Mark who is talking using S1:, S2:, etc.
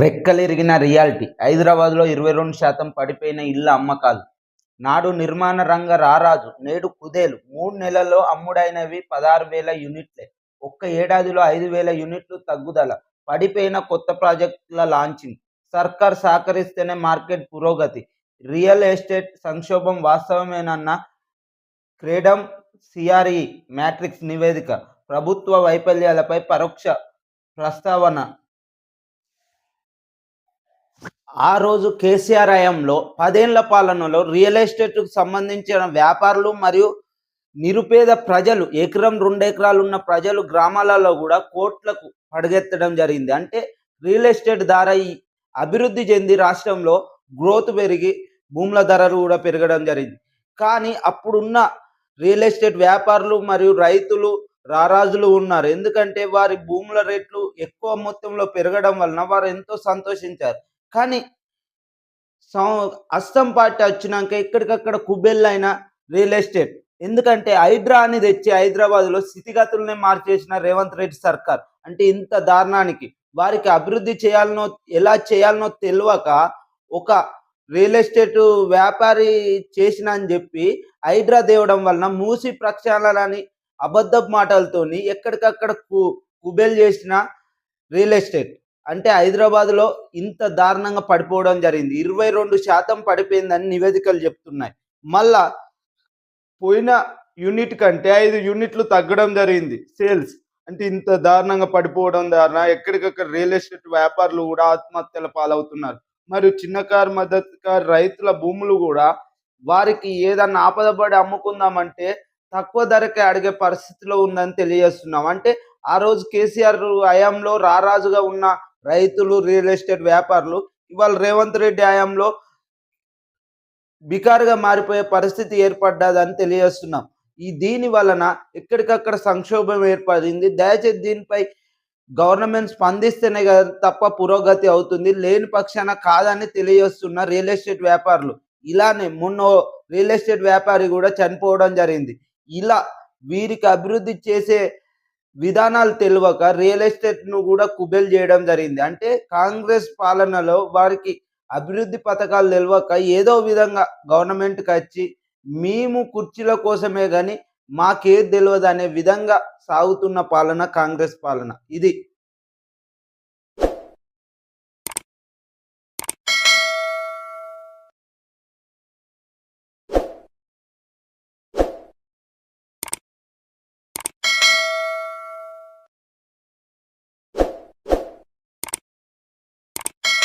S1: రెక్కలెరిగిన reality. హైదరాబాద్లో ఇరవై రెండు శాతం పడిపోయిన ఇళ్ళ అమ్మకాలు. నాడు నిర్మాణ రంగ రారాజు నేడు కుదేలు. మూడు నెలల్లో అమ్ముడైనవి పదహారు వేల యూనిట్లే. ఒక్క ఏడాదిలో ఐదు వేల యూనిట్లు తగ్గుదల. పడిపోయిన కొత్త ప్రాజెక్టుల లాంచింగ్. సర్కార్ సహకరిస్తేనే మార్కెట్ పురోగతి. రియల్ ఎస్టేట్ సంక్షోభం వాస్తవమేనన్న క్రీడమ్ సిఆర్ఈ మ్యాట్రిక్స్ నివేదిక. ప్రభుత్వ వైఫల్యాలపై పరోక్ష ప్రస్తావన ఆ రోజు కేసీఆర్ హయాంలో పదేళ్ళ పాలనలో రియల్ ఎస్టేట్కు సంబంధించిన వ్యాపారులు మరియు నిరుపేద ప్రజలు ఎకరం రెండు ఎకరాలు ఉన్న ప్రజలు గ్రామాలలో కూడా కోట్లకు పడగెత్తడం జరిగింది. అంటే రియల్ ఎస్టేట్ ధర అభివృద్ధి చెంది రాష్ట్రంలో గ్రోత్ పెరిగి భూముల ధరలు కూడా పెరగడం జరిగింది. కానీ అప్పుడున్న రియల్ ఎస్టేట్ వ్యాపారులు మరియు రైతులు రారాజులు ఉన్నారు. ఎందుకంటే వారి భూముల రేట్లు ఎక్కువ మొత్తంలో పెరగడం వలన వారు ఎంతో సంతోషించారు. కానీ సం- అస్తం పార్టీ వచ్చినాక ఎక్కడికక్కడ కుబెల్లైన రియల్ ఎస్టేట్. ఎందుకంటే హైడ్రా అని తెచ్చి హైదరాబాద్లో స్థితిగతులనే మార్చేసిన రేవంత్ రెడ్డి సర్కార్. అంటే ఇంత దారుణానికి. వారికి అభివృద్ధి చేయాలనో ఎలా చేయాలనో తెలియక ఒక రియల్ ఎస్టేట్ వ్యాపారి చేసిన అని చెప్పి హైడ్రా దేవడం వలన మూసి ప్రక్షాళనని అబద్ధపు మాటలతోని ఎక్కడికక్కడ కు కుబేలు చేసిన రియల్ ఎస్టేట్. అంటే హైదరాబాద్లో ఇంత దారుణంగా పడిపోవడం జరిగింది. ఇరవై రెండు శాతం పడిపోయిందని నివేదికలు చెప్తున్నాయి. మళ్ళా పోయిన యూనిట్ కంటే ఐదు యూనిట్లు తగ్గడం జరిగింది సేల్స్. అంటే ఇంత దారుణంగా పడిపోవడం ద్వారా ఎక్కడికక్కడ రియల్ ఎస్టేట్ వ్యాపారులు కూడా ఆత్మహత్యల పాలవుతున్నారు. మరియు చిన్నకారు మద్దతుకారు రైతుల భూములు కూడా వారికి ఏదన్నా ఆపదపడి అమ్ముకుందామంటే తక్కువ ధరకే అడిగే పరిస్థితిలో ఉందని తెలియజేస్తున్నాం. అంటే ఆ రోజు కేసీఆర్ హయాంలో రారాజుగా ఉన్న రైతులు రియల్ ఎస్టేట్ వ్యాపారులు ఇవాళ రేవంత్ రెడ్డి హయాంలో బికారుగా మారిపోయే పరిస్థితి ఏర్పడ్డదని తెలియజేస్తున్నాం. ఈ దీని వలన ఎక్కడికక్కడ సంక్షోభం ఏర్పడింది. దయచేసి దీనిపై గవర్నమెంట్ స్పందిస్తేనే కదా తప్ప పురోగతి అవుతుంది. లేని పక్షాన కాదని తెలియజేస్తున్న రియల్ ఎస్టేట్ వ్యాపారులు. ఇలానే మొన్న రియల్ ఎస్టేట్ వ్యాపారి కూడా చనిపోవడం జరిగింది. ఇలా వీరికి అభివృద్ధి చేసే విధానాలు తెలియక రియల్ ఎస్టేట్ను కూడా కుబేలు చేయడం జరిగింది. అంటే కాంగ్రెస్ పాలనలో వారికి అభివృద్ధి పథకాలు తెలియక ఏదో విధంగా గవర్నమెంట్కి వచ్చి మేము కుర్చీల కోసమే కానీ మాకేది తెలియదు అనే విధంగా సాగుతున్న పాలన కాంగ్రెస్ పాలన. ఇది